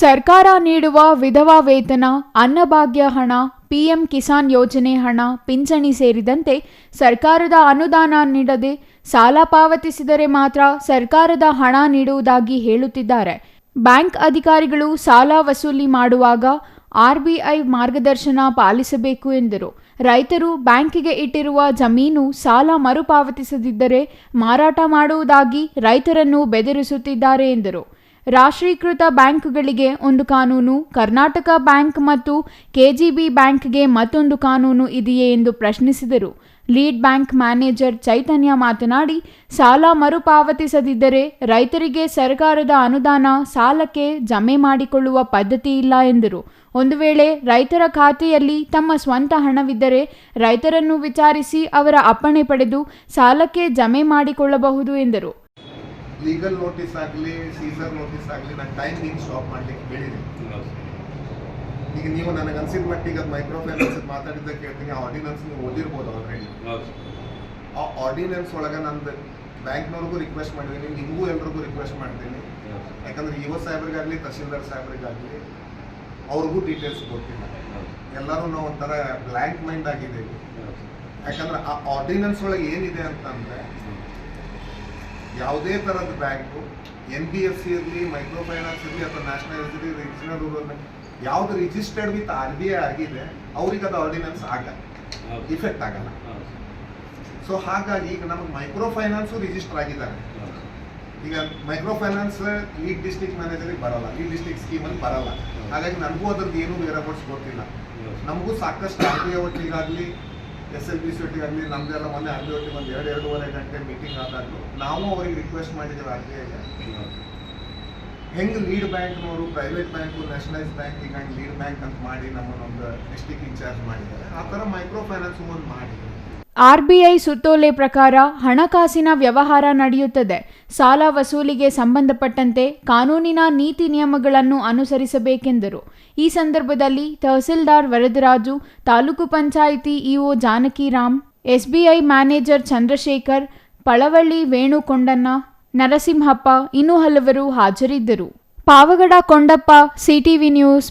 ಸರ್ಕಾರ ನೀಡುವ ವಿಧವಾ ವೇತನ, ಅನ್ನಭಾಗ್ಯ ಹಣ, ಪಿಎಂ ಕಿಸಾನ್ ಯೋಜನೆ ಹಣ, ಪಿಂಚಣಿ ಸೇರಿದಂತೆ ಸರ್ಕಾರದ ಅನುದಾನ ನೀಡದೆ ಸಾಲ ಪಾವತಿಸಿದರೆ ಮಾತ್ರ ಸರ್ಕಾರದ ಹಣ ನೀಡುವುದಾಗಿ ಹೇಳುತ್ತಿದ್ದಾರೆ. ಬ್ಯಾಂಕ್ ಅಧಿಕಾರಿಗಳು ಸಾಲ ವಸೂಲಿ ಮಾಡುವಾಗ ಆರ್ಬಿಐ ಮಾರ್ಗದರ್ಶನ ಪಾಲಿಸಬೇಕು ಎಂದರು. ರೈತರು ಬ್ಯಾಂಕಿಗೆ ಇಟ್ಟಿರುವ ಜಮೀನು ಸಾಲ ಮರುಪಾವತಿಸದಿದ್ದರೆ ಮಾರಾಟ ಮಾಡುವುದಾಗಿ ರೈತರನ್ನು ಬೆದರಿಸುತ್ತಿದ್ದಾರೆ ಎಂದರು. ರಾಷ್ಟ್ರೀಕೃತ ಬ್ಯಾಂಕ್ಗಳಿಗೆ ಒಂದು ಕಾನೂನು, ಕರ್ನಾಟಕ ಬ್ಯಾಂಕ್ ಮತ್ತು ಕೆಜಿಬಿ ಬ್ಯಾಂಕ್ಗೆ ಮತ್ತೊಂದು ಕಾನೂನು ಇದೆಯೇ ಎಂದು ಪ್ರಶ್ನಿಸಿದರು. ಲೀಡ್ ಬ್ಯಾಂಕ್ ಮ್ಯಾನೇಜರ್ ಚೈತನ್ಯ ಮಾತನಾಡಿ, ಸಾಲ ಮರುಪಾವತಿಸದಿದ್ದರೆ ರೈತರಿಗೆ ಸರ್ಕಾರದ ಅನುದಾನ ಸಾಲಕ್ಕೆ ಜಮೆ ಮಾಡಿಕೊಳ್ಳುವ ಪದ್ಧತಿ ಇಲ್ಲ ಎಂದರು. ಒಂದು ವೇಳೆ ರೈತರ ಖಾತೆಯಲ್ಲಿ ತಮ್ಮ ಸ್ವಂತ ಹಣವಿದ್ದರೆ ರೈತರನ್ನು ವಿಚಾರಿಸಿ ಅವರ ಅಪ್ಪಣೆ ಪಡೆದು ಸಾಲಕ್ಕೆ ಜಮೆ ಮಾಡಿಕೊಳ್ಳಬಹುದು ಎಂದರು. ಲೀಗಲ್ ನೋಟಿಸ್ ಆಗಲಿ ಸೀಸರ್ ನೋಟಿಸ್ ಆಗಲಿ ನಾನು ಟೈಮ್ ಹಿಂಗೆ ಸ್ಟಾಪ್ ಮಾಡ್ಲಿಕ್ಕೆ ಹೇಳಿದೆ ಈಗ ನೀವು ನನಗೆ ಅನ್ಸಿದ ಮಟ್ಟಿಗೆ ಅದು ಮೈಕ್ರೋ ಫೈನಾನ್ಸ್ ಮಾತಾಡಿದ್ದ ಕೇಳ್ತೀನಿ ಆ ಆರ್ಡಿನೆನ್ಸ್ ನೀವು ಓದಿರ್ಬೋದು ಆಲ್ರೆಡಿ ಆ ಆರ್ಡಿನೆನ್ಸ್ ಒಳಗೆ ನಂದು ಬ್ಯಾಂಕ್ನವ್ರಿಗೂ ರಿಕ್ವೆಸ್ಟ್ ಮಾಡಿದ್ದೀನಿ ನಿಮಗೂ ಎಲ್ರಿಗೂ ರಿಕ್ವೆಸ್ಟ್ ಮಾಡ್ತೀನಿ ಯಾಕಂದ್ರೆ ಇ ಒ ಸಾಹೇಬ್ರಿಗಾಗಲಿ ತಹಸೀಲ್ದಾರ್ ಸಾಹೇಬ್ರಿಗಾಗಲಿ ಅವ್ರಿಗೂ ಡೀಟೇಲ್ಸ್ ಕೊಡ್ತೀನಿ ಎಲ್ಲರೂ ನಾವು ಒಂಥರ ಬ್ಲ್ಯಾಂಕ್ ಮೈಂಡ್ ಆಗಿದ್ದೀವಿ. ಯಾಕಂದ್ರೆ ಆ ಆರ್ಡಿನೆನ್ಸ್ ಒಳಗೆ ಏನಿದೆ ಅಂತಂದ್ರೆ ಯಾವುದೇ ಥರದ bank N B F C ಇರಲಿ ಮೈಕ್ರೋ ಫೈನಾನ್ಸ್ ಇರಲಿ ಅಥವಾ ನ್ಯಾಷನಲ್ ಇರಲಿ ರೀಜನಲ್ ರೂರಲ್ ಯಾವ್ದು registered with R B I ಆಗಿದೆ ಅವ್ರಿಗೆ ಅದು ಆರ್ಡಿನೆನ್ಸ್ ಆಗಲ್ಲ. ಇಫೆಕ್ಟ್ ಆಗಲ್ಲ. ಸೊ ಹಾಗಾಗಿ ಈಗ ನಮಗೆ ಮೈಕ್ರೋ ಫೈನಾನ್ಸು ರಿಜಿಸ್ಟರ್ ಆಗಿದ್ದಾರೆ. ಈಗ ಮೈಕ್ರೋ ಫೈನಾನ್ಸ್ ಈ ಡಿಸ್ಟ್ರಿಕ್ಟ್ ಮ್ಯಾನೇಜರಿಗೆ ಬರಲ್ಲ ಈ ಡಿಸ್ಟ್ರಿಕ್ಟ್ ಸ್ಕೀಮಲ್ಲಿ ಬರಲ್ಲ. ಹಾಗಾಗಿ ನನಗೂ ಅದ್ರದ್ದು ಏನೂ ವೇರಬಲ್ಸ್ ಗೊತ್ತಿಲ್ಲ. ನಮಗೂ ಸಾಕಷ್ಟು ಆರ್ ಬಿ ಐ ಒಟ್ಟಿಗಾಗಲಿ ಎಸ್ ಎಲ್ ಬಿ ಸಿ ಒಟ್ಟಿಗಾಗಲಿ ನಮ್ದೆಲ್ಲ ಮೊನ್ನೆ ಆರ್ ಬಿ ಒಟ್ಟಿಗೆ ಒಂದು ಎರಡು, ಎರಡೂವರೆ ಗಂಟೆ ಮೀಟಿಂಗ್ ಆದಾಗಲೂ ನಾವು ಅವರಿಗೆ ರಿಕ್ವೆಸ್ಟ್ ಮಾಡಿದ್ದೇವೆ ಆರ್ ಬಿ ಐಗೆ. ಹೆಂಗೆ ಲೀಡ್ ಬ್ಯಾಂಕ್ನವರು ಪ್ರೈವೇಟ್ ಬ್ಯಾಂಕು ನ್ಯಾಷನಲೈಸ್ ಬ್ಯಾಂಕ್ ಈಗ ಲೀಡ್ ಬ್ಯಾಂಕ್ ಅಂತ ಮಾಡಿ ನಮ್ಮನ್ನೊಂದು ಡಿಸ್ಟಿಕ್ ಇನ್ಚಾರ್ಜ್ ಮಾಡಿದ್ದಾರೆ. ಆ ಥರ ಮೈಕ್ರೋ ಫೈನಾನ್ಸ್ ಒಂದು ಮಾಡಿ. ಆರ್ಬಿಐ ಸುತ್ತೋಲೆ ಪ್ರಕಾರ ಹಣಕಾಸಿನ ವ್ಯವಹಾರ ನಡೆಯುತ್ತದೆ. ಸಾಲ ವಸೂಲಿಗೆ ಸಂಬಂಧಪಟ್ಟಂತೆ ಕಾನೂನಿನ ನೀತಿ ನಿಯಮಗಳನ್ನು ಅನುಸರಿಸಬೇಕೆಂದರು. ಈ ಸಂದರ್ಭದಲ್ಲಿ tahsildar Varadaraju, taluk panchayat EO Janakiram, SBI manager Chandrashekhar, Palavalli Venukondanna, Narasimhappa ಇನ್ನೂ ಹಲವರು ಹಾಜರಿದ್ದರು. Pavagada Kondappa, CTV news